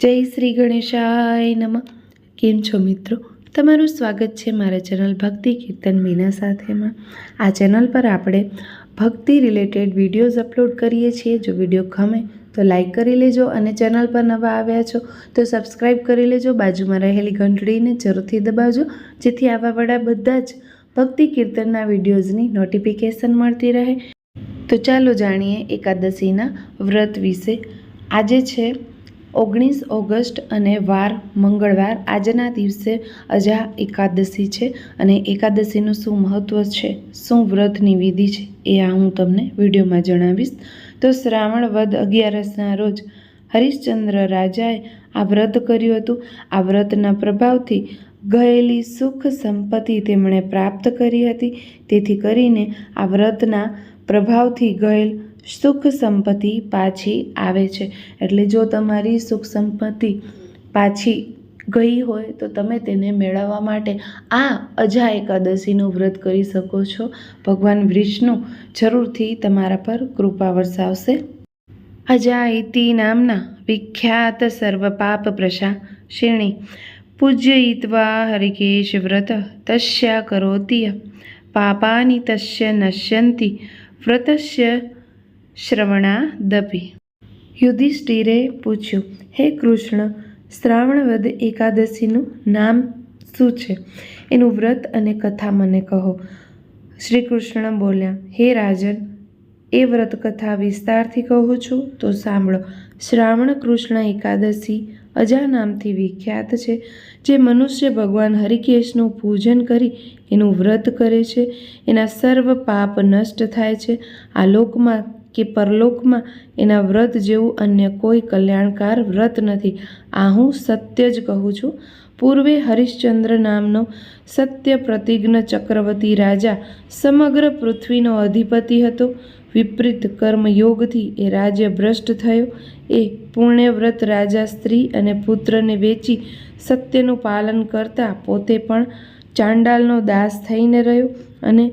જય શ્રી ગણેશાય નમઃ. કેમ છો મિત્રો? તમારું સ્વાગત છે મારા ચેનલ ભક્તિ કીર્તન મીના સાથેમાં. આ ચેનલ પર આપણે ભક્તિ રિલેટેડ વિડીયોઝ અપલોડ કરીએ છીએ. જો વીડિયો ગમે તો લાઈક કરી લેજો અને ચેનલ પર નવા આવ્યા છો તો સબસ્ક્રાઈબ કરી લેજો. બાજુમાં રહેલી ઘંટડીને જરૂરથી દબાવજો. જેથી આવા વડા બધા જ ભક્તિ કીર્તનના વિડીયોઝની નોટિફિકેશન મળતી રહે. તો ચાલો જાણીએ એકાદશીના વ્રત વિશે. આજે છે ઓગણીસ ઓગસ્ટ અને વાર મંગળવાર આજના દિવસે અજા એકાદશી છે અને એકાદશીનું શું મહત્ત્વ છે? શું વ્રતની વિધિ છે? એ આ હું તમને વિડીયોમાં જણાવીશ. તો શ્રાવણ વદ અગિયારસના રોજ હરિશ્ચંદ્ર રાજાએ આ વ્રત કર્યું હતું. આ વ્રતના પ્રભાવથી ગયેલી સુખ સંપત્તિ તેમણે પ્રાપ્ત કરી હતી. તેથી કરીને આ વ્રતના પ્રભાવથી ગયેલ સુખ સંપત્તિ પાછી આવે છે. એટલે જો તમારી સુખ સંપત્તિ પાછી ગઈ હોય તો તમે તેને મેળવવા માટે આ અજા એકાદશીનું વ્રત કરી શકો છો. ભગવાન વિષ્ણુ જરૂરથી તમારા પર કૃપા વરસાવશે. અજા ઇતિ નામના વિખ્યાત સર્વ પાપ શ્રેણી પૂજયિત્વા હરિકેશ વ્રત તસ્યા કરોતિય. પાપાની તસ્ય નશ્યંતિ. વ્રતસ્ય શ્રવણાદપી યુધિષ્ઠિરે પૂછ્યું, હે કૃષ્ણ શ્રાવણ વદ એકાદશીનું નામ શું છે એનું વ્રત અને કથા મને કહો. શ્રી કૃષ્ણ બોલ્યા, હે રાજન, એ વ્રત કથા વિસ્તારથી કહું છું, તો સાંભળો. શ્રાવણ કૃષ્ણ એકાદશી અજા નામથી વિખ્યાત છે. જે મનુષ્ય ભગવાન હરિકેશનું પૂજન કરી એનું વ્રત કરે છે. એના સર્વ પાપ નષ્ટ થાય છે. આ લોકમાં કે પરલોકમાં એના વ્રત જેવું અન્ય કોઈ કલ્યાણકાર વ્રત નથી. આ હું સત્ય જ કહું છું. પૂર્વે હરિશ્ચંદ્ર નામનો સત્ય પ્રતિજ્ઞ ચક્રવર્તી રાજા સમગ્ર પૃથ્વીનો અધિપતિ હતો. વિપરીત કર્મયોગથી એ રાજ્ય ભ્રષ્ટ થયો. એ પુણ્યવ્રત રાજા સ્ત્રી અને પુત્રને વેચી સત્યનું પાલન કરતા પોતે પણ ચાંડાલનો દાસ થઈને રહ્યો અને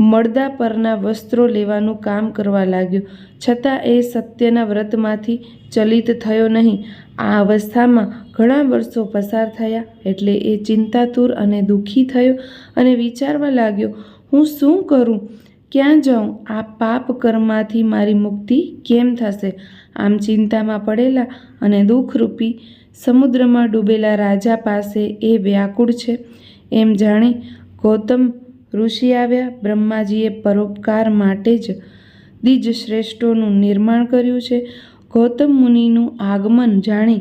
મળદા પરના વસ્ત્રો લેવાનું કામ કરવા લાગ્યો. છતાં એ સત્યના વ્રતમાંથી ચલિત થયો નહીં. આ અવસ્થામાં ઘણા વર્ષો પસાર થયા એટલે એ ચિંતાતુર અને દુઃખી થયો અને વિચારવા લાગ્યો, હું શું કરું? ક્યાં જાઉં? આ પાપ કર્મમાંથી મારી મુક્તિ કેમ થશે? આમ ચિંતામાં પડેલા અને દુઃખરૂપી સમુદ્રમાં ડૂબેલા રાજા પાસે એ વ્યાકુળ છે. એમ જાણી ગૌતમ ઋષિ આવ્યા. બ્રહ્માજીએ પરોપકાર માટે જ દ્વિજ શ્રેષ્ઠોનું નિર્માણ કર્યું છે. ગૌતમ મુનિનું આગમન જાણી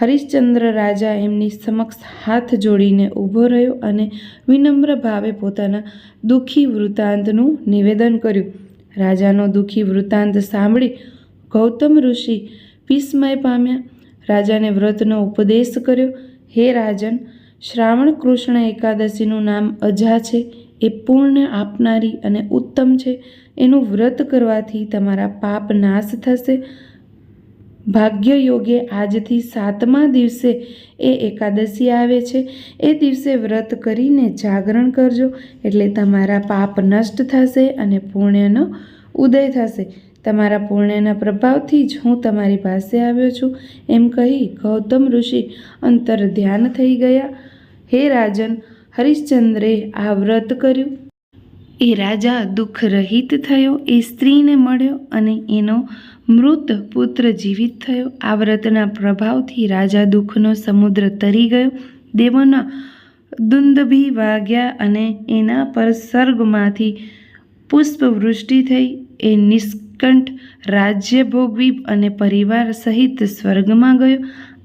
હરિશ્ચંદ્ર રાજા એમની સમક્ષ હાથ જોડીને ઊભો રહ્યો અને વિનમ્ર ભાવે પોતાના દુઃખી વૃત્તાંતનું નિવેદન કર્યું. રાજાનો દુઃખી વૃત્તાંત સાંભળી ગૌતમ ઋષિ વિસ્મય પામ્યા. રાજાને વ્રતનો ઉપદેશ કર્યો. હે રાજન, શ્રાવણ કૃષ્ણ એકાદશીનું નામ અજા છે. એ પૂર્ણ આપનારી અને ઉત્તમ છે. એનું વ્રત કરવાથી તમારા પાપ નાશ થશે. ભાગ્ય યોગે આજથી સાતમા દિવસે એ એકાદશી આવે છે. એ દિવસે વ્રત કરીને જાગરણ કરજો. એટલે તમારા પાપ નષ્ટ થશે અને પુણ્યનો ઉદય થશે. તમારા પુણ્યના પ્રભાવથી જ હું તમારી પાસે આવ્યો છું. એમ કહી ગૌતમ ઋષિ અંતર ધ્યાન થઈ ગયા. હે રાજન હરિશ્ચંદ્રે આ વ્રત કર્યું. એ રાજા દુઃખ રહિત થયો, એ સ્ત્રીને મળ્યો અને એનો મૃત પુત્ર જીવિત થયો. આ વ્રતના પ્રભાવથી રાજા દુઃખનો સમુદ્ર તરી ગયો. દેવોના દુંદભી વાગ્યા અને એના પર સર્ગમાંથી પુષ્પવૃષ્ટિ થઈ. એ નિષ્કંઠ રાજ્ય ભોગવી અને પરિવાર સહિત સ્વર્ગમાં ગયો.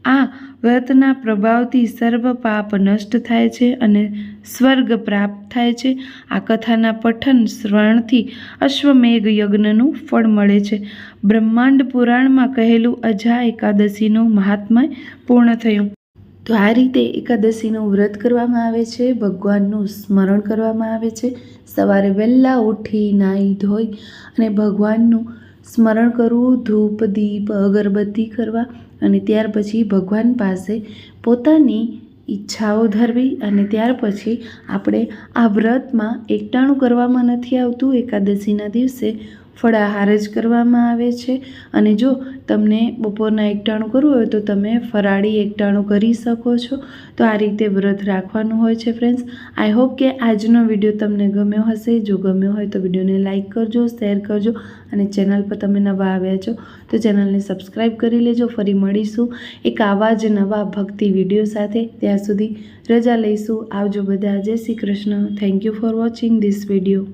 આ વ્રતના પ્રભાવથી સર્વ પાપ નષ્ટ થાય છે અને સ્વર્ગ પ્રાપ્ત થાય છે. આ કથાના પઠન શ્રવણથી અશ્વમેઘ યજ્ઞનું ફળ મળે છે. બ્રહ્માંડ પુરાણમાં કહેલું અજા એકાદશીનું મહાત્મય પૂર્ણ થયું. તો આ રીતે એકાદશીનું વ્રત કરવામાં આવે છે. ભગવાનનું સ્મરણ કરવામાં આવે છે. સવારે વહેલા ઉઠી નાહી ધોઈ અને ભગવાનનું સ્મરણ કરવું, ધૂપ, દીપ, અગરબત્તી કરવા અને ત્યાર પછી ભગવાન પાસે પોતાની ઈચ્છાઓ ધરવી અને ત્યાર પછી આપણે આ વ્રતમાં એકટાણું કરવામાં નથી આવતું. એકાદશીના દિવસે ફળાહાર જ કરવામાં આવે છે. અને જો તમને બપોરના એકટાણું કરવું હોય તો તમે ફરાળી એકટાણું કરી શકો છો. તો આ રીતે વ્રત રાખવાનું હોય છે ફ્રેન્ડ્સ આઈ હોપ કે આજનો વીડિયો તમને ગમ્યો હશે. જો ગમ્યો હોય તો વિડીયોને લાઇક કરજો શેર કરજો અને ચેનલ પર તમે નવા આવ્યા છો તો ચેનલને સબસ્ક્રાઈબ કરી લેજો. ફરી મળીશું એક આવા જ નવા ભક્તિ વીડિયો સાથે. ત્યાં સુધી રજા લઈશું. આવજો બધા. જય Shri Krishna. Thank you for watching this video